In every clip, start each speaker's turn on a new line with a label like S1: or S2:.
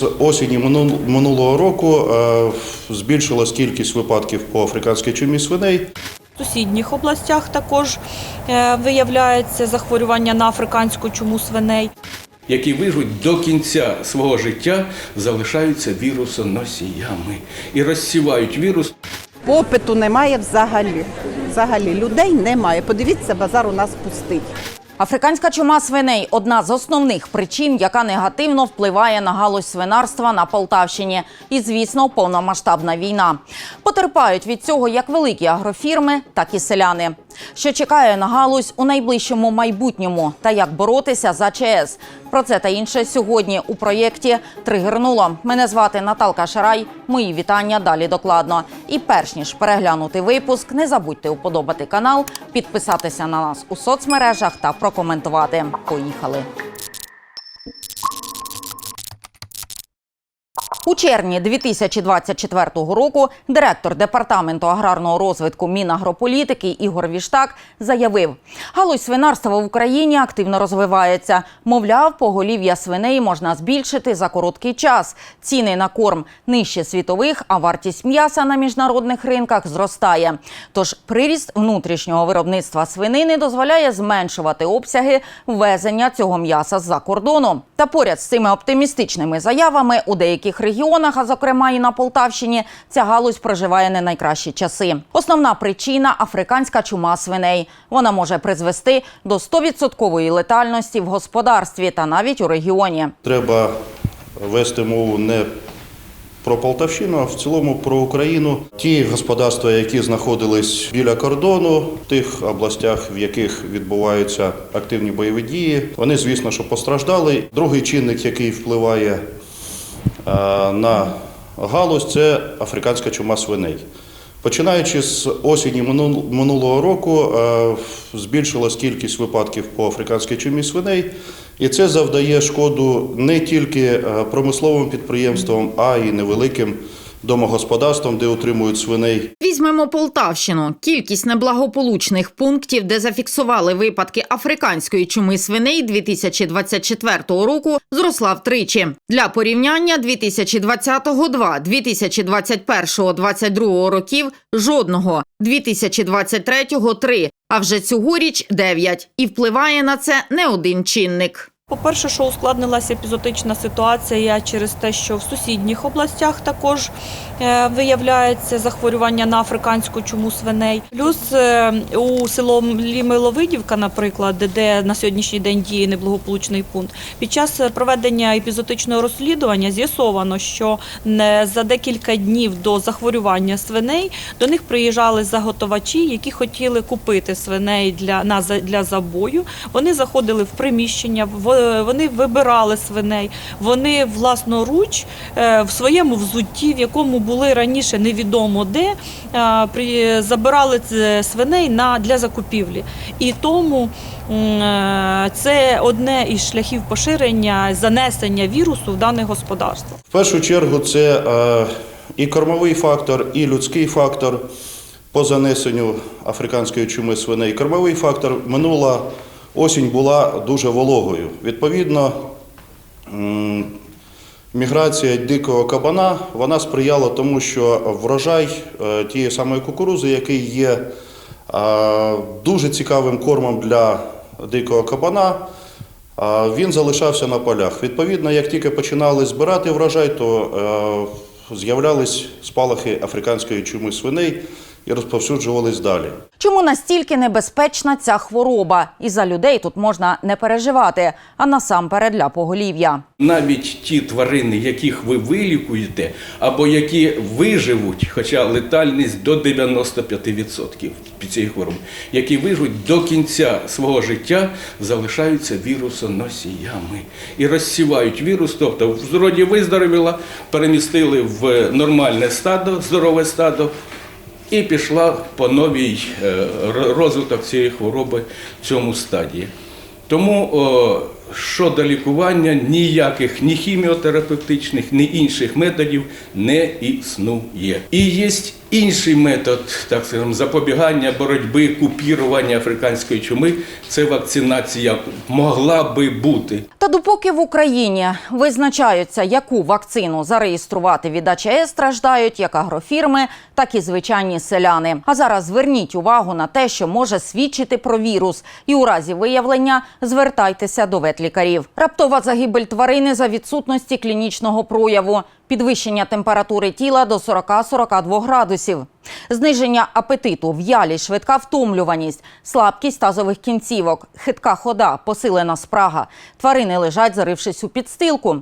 S1: З осені минул- минулого року е, збільшилась кількість випадків по африканській чумі свиней.
S2: В сусідніх областях також е, виявляється захворювання на африканську чуму свиней.
S3: які вижуть до кінця свого життя, залишаються вірусоносіями і розсівають вірус.
S4: Попиту немає взагалі. Взагалі людей немає. Подивіться, базар у нас пустий.
S5: Африканська чума свиней одна з основних причин, яка негативно впливає на галузь свинарства на Полтавщині. І, звісно, повномасштабна війна. Потерпають від цього як великі агрофірми, так і селяни. Що чекає на галузь у найближчому майбутньому та як боротися за ЧС. Про це та інше сьогодні у проєкті Тригернуло. Мене звати Наталка Шарай. Мої вітання далі докладно. І перш ніж переглянути випуск, не забудьте уподобати канал, підписатися на нас у соцмережах та прокоментувати. Поїхали. У червні 2024 року директор департаменту аграрного розвитку Мінагрополітики Ігор Віштак заявив, галузь свинарства в Україні активно розвивається. Мовляв, поголів'я свиней можна збільшити за короткий час. Ціни на корм нижче світових, а вартість м'яса на міжнародних ринках зростає. Тож приріст внутрішнього виробництва свинини дозволяє зменшувати обсяги ввезення цього м'яса з-за кордону. Та поряд з цими оптимістичними заявами у деяких регіонах, а зокрема і на Полтавщині, ця галузь проживає не найкращі часи. Основна причина африканська чума свиней. Вона може призвести до 100% летальності в господарстві та навіть у регіоні.
S1: Треба вести мову не про Полтавщину, а в цілому про Україну. Ті господарства, які знаходились біля кордону, в тих областях, в яких відбуваються активні бойові дії, вони, звісно, що постраждали. Другий чинник, який впливає на галузь, це африканська чума свиней. Починаючи з осені минулого року, е, збільшилась кількість випадків по африканській чумі свиней, і це завдає шкоду не тільки е, промисловим підприємствам, а й невеликим домогосподарствам, де утримують свиней.
S5: Візьмемо Полтавщину. Кількість неблагополучних пунктів, де зафіксували випадки африканської чуми свиней 2024 року, зросла втричі. Для порівняння 2020-го – 2, 2021-го – 22 років – жодного, 2023-го – 3, а вже цьогоріч – 9. І впливає на це не один чинник.
S2: По-перше, що ускладнилася епізотична ситуація через те, що в сусідніх областях також е, виявляється захворювання на африканську чуму свиней. Плюс е, у село Миловидівка, наприклад, де на сьогоднішній день діє неблагополучний пункт, під час проведення епізотичного розслідування з'ясовано, що за декілька днів до захворювання свиней до них приїжджали заготовачі, які хотіли купити свиней для, на, для забою. Вони заходили в приміщення, в- вони вибирали свиней, вони власноруч е, в своєму взутті, в якому були раніше невідомо де, е, забирали свиней на, для закупівлі. І тому е, це одне із шляхів поширення, занесення вірусу в дане господарство.
S1: В першу чергу це е, і кормовий фактор, і людський фактор по занесенню африканської чуми свиней. Кормовий фактор минула осінь була дуже вологою. Відповідно, міграція дикого кабана вона сприяла тому, що врожай е, тієї самої кукурузи, який є е, дуже цікавим кормом для дикого кабана, Він залишався на полях. Відповідно, як тільки починали збирати врожай, то е, з'являлись спалахи африканської чуми свиней і розповсюджувались далі.
S5: Чому настільки небезпечна ця хвороба? І за людей тут можна не переживати, а насамперед для поголів'я.
S3: Навіть ті тварини, яких ви вилікуєте, або які виживуть, хоча летальність до 95% під цієї хвороби, які виживуть до кінця свого життя, залишаються вірусоносіями і розсівають вірус. Тобто в зроді виздоровіла, перемістили в нормальне стадо, здорове стадо. І пішла по новій е, розвиток цієї хвороби в цьому стадії. Тому щодо лікування ніяких ні хіміотерапевтичних, ні інших методів не існує. І є Інший метод, так скажемо, запобігання боротьби, купірування африканської чуми це вакцинація могла би бути.
S5: Та допоки в Україні визначаються, яку вакцину зареєструвати від АЧС, страждають як агрофірми, так і звичайні селяни. А зараз зверніть увагу на те, що може свідчити про вірус, і у разі виявлення звертайтеся до ветлікарів. Раптова загибель тварини за відсутності клінічного прояву. Підвищення температури тіла до 40-42 градусів, зниження апетиту, в'ялість, швидка втомлюваність, слабкість тазових кінцівок, хитка хода, посилена спрага. Тварини лежать, зарившись у підстилку.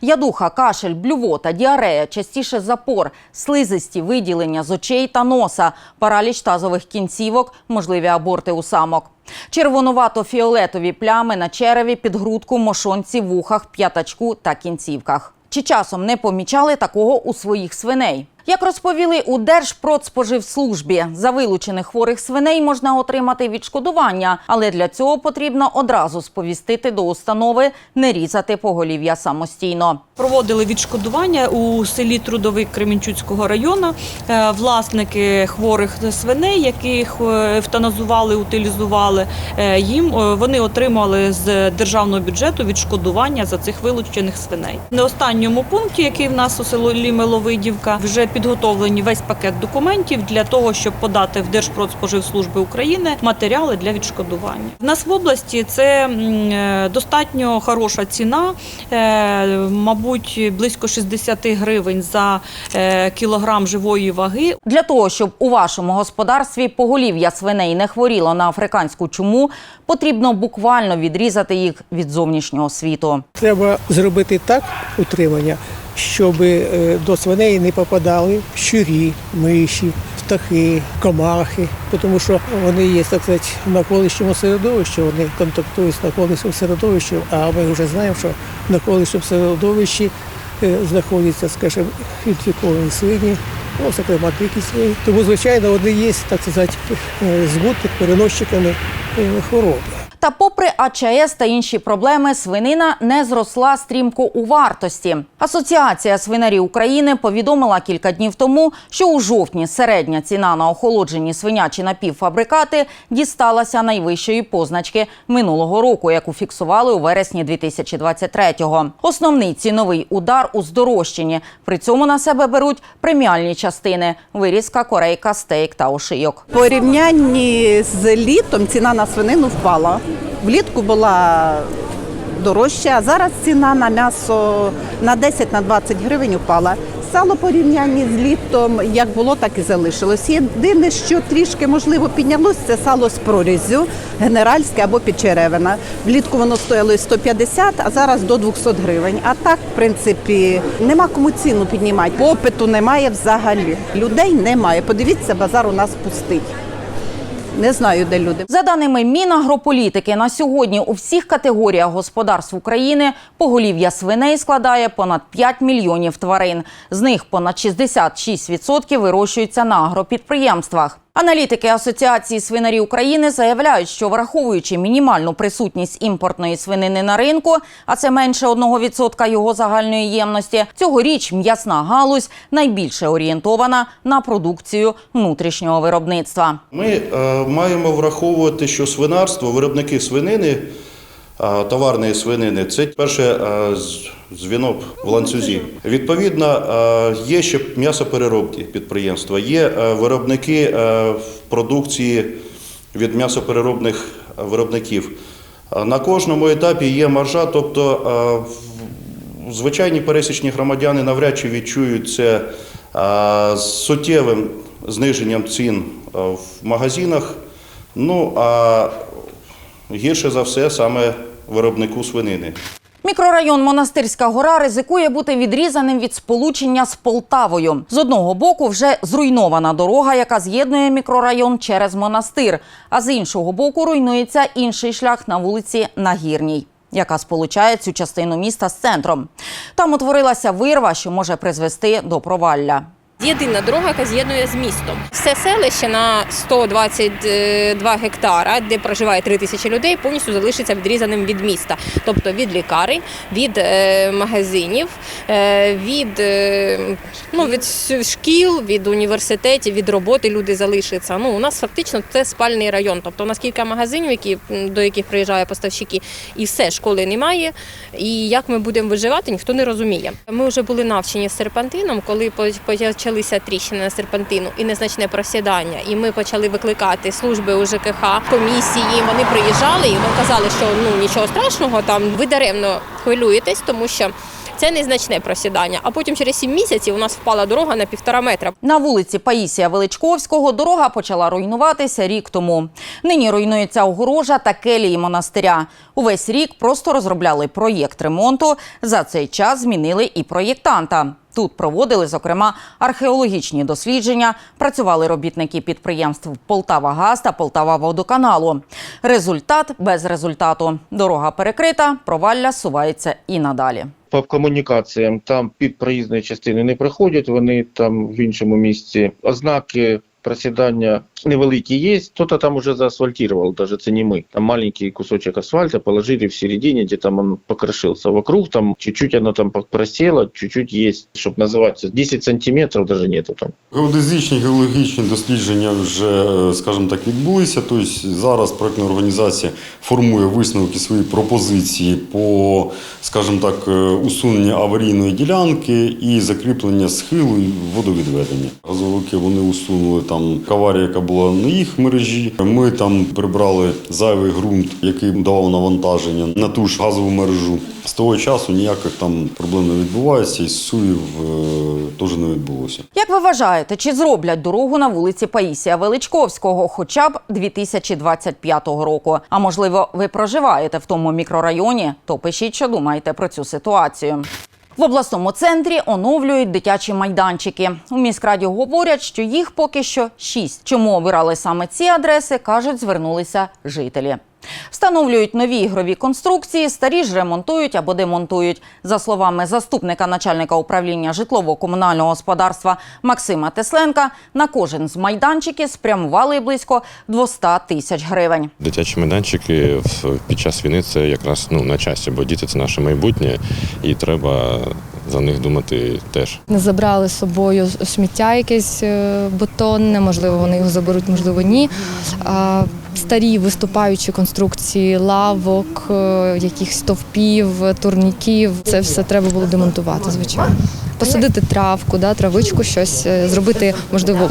S5: Ядуха, кашель, блювота, діарея, частіше запор, слизисті виділення з очей та носа, параліч тазових кінцівок, можливі аборти у самок. Червонувато-фіолетові плями на череві, підгрудку, мошонці, вухах, п'ятачку та кінцівках. Чи часом не помічали такого у своїх свиней? Як розповіли у Держпродспоживслужбі, за вилучених хворих свиней можна отримати відшкодування, але для цього потрібно одразу сповістити до установи не різати поголів'я самостійно.
S2: Проводили відшкодування у селі Трудовик Кременчуцького району. Е, Власники хворих свиней, яких е, евтаназували, утилізували, е, їм вони отримали з державного бюджету відшкодування за цих вилучених свиней. На останньому пункті, який в нас у селі Миловидівка, вже підготовлені весь пакет документів для того, щоб подати в Держпродспоживслужби України матеріали для відшкодування. В нас в області це е, достатньо хороша ціна, е, мабуть, близько 60 гривень за е, кілограм живої ваги.
S5: Для того, щоб у вашому господарстві поголів'я свиней не хворіло на африканську чуму, потрібно буквально відрізати їх від зовнішнього світу.
S6: Треба зробити так утримання, щоб е, до свиней не попадали щурі, миші, птахи, комахи, тому що вони є, так сказати, в навколишньому середовищі, вони контактують з навколишнім середовищем, а ми вже знаємо, що в навколишньому середовищі е, знаходяться, скажімо, інфіковані свині, ну, зокрема дикі свині. Тому, звичайно, вони є, так сказати, е, збутник переносчиками хвороби.
S5: Та попри АЧС та інші проблеми, свинина не зросла стрімко у вартості. Асоціація свинарів України повідомила кілька днів тому, що у жовтні середня ціна на охолоджені свинячі напівфабрикати дісталася найвищої позначки минулого року, яку фіксували у вересні 2023-го. Основний ціновий удар у здорожчанні. При цьому на себе беруть преміальні частини: вирізка, корейка, стейк та ошийок.
S4: Порівнянні з літом ціна на свинину впала. Влітку була дорожча, а зараз ціна на м'ясо на 10-20 гривень упала. Сало порівнянні з літом як було, так і залишилось. Єдине, що трішки можливо піднялось, це сало з прорізю, генеральське або підчеревина. Влітку воно стояло і 150, а зараз до 200 гривень. А так, в принципі, нема кому ціну піднімати. Попиту немає взагалі. Людей немає. Подивіться, базар у нас пустий. Не знаю, де люди.
S5: За даними Мінагрополітики, на сьогодні у всіх категоріях господарств України поголів'я свиней складає понад 5 мільйонів тварин. З них понад 66% вирощуються на агропідприємствах. Аналітики Асоціації свинарів України заявляють, що враховуючи мінімальну присутність імпортної свинини на ринку, а це менше 1% його загальної ємності, цьогоріч м'ясна галузь найбільше орієнтована на продукцію внутрішнього виробництва.
S1: Ми е, маємо враховувати, що свинарство, виробники свинини, товарної свинини це перше звіно в ланцюзі. Відповідно, є ще м'ясопереробні підприємства, є виробники продукції від м'ясопереробних виробників. На кожному етапі є маржа, тобто звичайні пересічні громадяни навряд чи відчують це суттєвим зниженням цін в магазинах. Ну а гірше за все саме виробнику свинини.
S5: Мікрорайон Монастирська гора ризикує бути відрізаним від сполучення з Полтавою. З одного боку вже зруйнована дорога, яка з'єднує мікрорайон через монастир. А з іншого боку руйнується інший шлях на вулиці Нагірній. Яка сполучає цю частину міста з центром. Там утворилася вирва, що може призвести до провалля.
S7: Єдина дорога, яка з'єднує з містом. Все селище на 122 гектара, де проживає 3 тисячі людей, повністю залишиться відрізаним від міста, тобто від лікарень, від е, магазинів, е, від, е, ну, від шкіл, від університетів, від роботи люди залишаться. Ну, у нас фактично це спальний район. Тобто у нас кілька магазинів, які, до яких приїжджають поставщики, і все, школи немає. І як ми будемо виживати, ніхто не розуміє. Ми вже були навчені з серпантином, коли по- почалися тріщини на серпантину і незначне просідання. І ми почали викликати служби у ЖКХ, комісії. Вони приїжджали і нам казали, що ну нічого страшного, там ви даремно хвилюєтесь, тому що. Це незначне просідання. А потім через сім місяців у нас впала дорога на півтора метра.
S5: На вулиці Паїсія Величковського дорога почала руйнуватися рік тому. Нині руйнується огорожа та келії монастиря. Увесь рік просто розробляли проєкт ремонту. За цей час змінили і проєктанта. Тут проводили, зокрема, археологічні дослідження. Працювали робітники підприємств Полтава Газ та Полтава Водоканалу. Результат без результату. Дорога перекрита, провалля сувається і надалі.
S8: по комунікаціям там під проїзної частини не приходять, вони там в іншому місці. Ознаки просідання невеликі є, хто-то там уже заасфальтировал, даже це не ми. Там маленький кусочек асфальта положили в середине, где там он покрошился. Вокруг там чуть-чуть оно там просело, чуть-чуть есть, чтобы называться, 10 сантиметров даже нету там.
S9: Геодезичні геологічні дослідження вже, е, скажімо так, відбулися. Тобто зараз проектна організація формує висновки свої пропозиції по, скажімо так, е, усуненню аварійної ділянки і закріплення схилу водовідведення. Газовики вони усунули там аварія, яка була на їх мережі. Ми там прибрали зайвий ґрунт, який давав навантаження на ту ж газову мережу. З того часу ніяких там проблем не відбувається, і суїв е, теж не відбулося.
S5: Як ви вважаєте, чи зроблять дорогу на вулиці Паїсія Величковського хоча б 2025 року? А можливо, ви проживаєте в тому мікрорайоні? То пишіть, що думаєте про цю ситуацію. В обласному центрі оновлюють дитячі майданчики. У міськраді говорять, що їх поки що шість. Чому обирали саме ці адреси, кажуть, звернулися жителі. Встановлюють нові ігрові конструкції, старі ж ремонтують або демонтують. За словами заступника начальника управління житлово-комунального господарства Максима Тесленка, на кожен з майданчиків спрямували близько 200 тисяч гривень.
S10: Дитячі майданчики під час війни це якраз ну на часі, бо діти це наше майбутнє, і треба за них думати теж.
S11: Не забрали з собою сміття якесь е, бетонне, можливо, вони його заберуть, можливо, ні. Старі виступаючі конструкції лавок, е, якихось стовпів, турніків. Це все треба було демонтувати, звичайно. Посадити травку, да, травичку, щось е, зробити, можливо,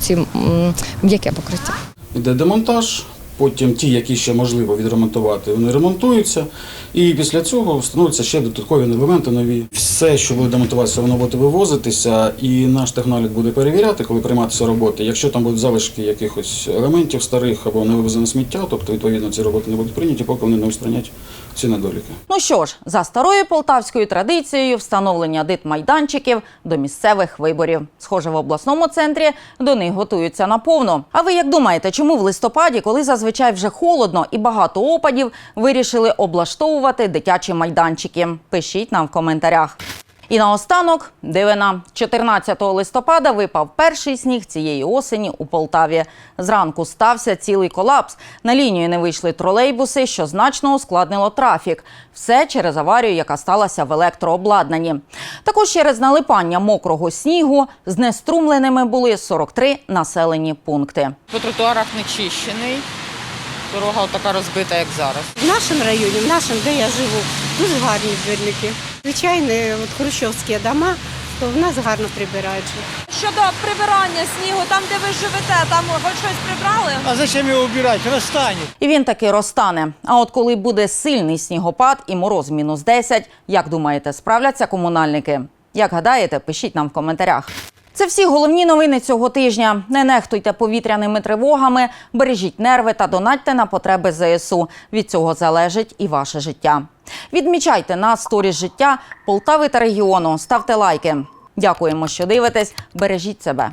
S11: ці м'яке покриття.
S12: Іде демонтаж, потім ті, які ще можливо відремонтувати, вони ремонтуються. І після цього встановлюються ще додаткові елементи нові. Все, що буде демонтуватися, воно буде вивозитися, і наш техналік буде перевіряти, коли прийматися роботи. Якщо там будуть залишки якихось елементів старих або не вивезене сміття, тобто відповідно ці роботи не будуть прийняті, поки вони не устранять ці недоліки.
S5: Ну що ж, за старою полтавською традицією встановлення дитмайданчиків до місцевих виборів. Схоже, в обласному центрі до них готуються наповно. А ви як думаєте, чому в листопаді, коли зазвичай вже холодно і багато опадів, вирішили облаштовувати дитячі майданчики? Пишіть нам в коментарях. І наостанок дивина. 14 листопада випав перший сніг цієї осені у Полтаві. Зранку стався цілий колапс. На лінію не вийшли тролейбуси, що значно ускладнило трафік. Все через аварію, яка сталася в електрообладнанні. Також через налипання мокрого снігу знеструмленими були 43 населені пункти.
S13: По тротуарах не чищений. Дорога така розбита, як зараз.
S14: В нашому районі, в нашому, де я живу, дуже гарні двірники. Звичайні от хрущовські дома, то в нас гарно прибирають.
S2: Щодо прибирання снігу, там де ви живете, там хоч щось прибрали?
S6: А зачем його убирати? Розтане.
S5: І він таки розтане. А от коли буде сильний снігопад і мороз мінус 10, як думаєте, справляться комунальники? Як гадаєте, пишіть нам в коментарях. Це всі головні новини цього тижня. Не нехтуйте повітряними тривогами, бережіть нерви та донатьте на потреби ЗСУ. Від цього залежить і ваше життя. Відмічайте нас сторіс життя Полтави та регіону. Ставте лайки. Дякуємо, що дивитесь. Бережіть себе.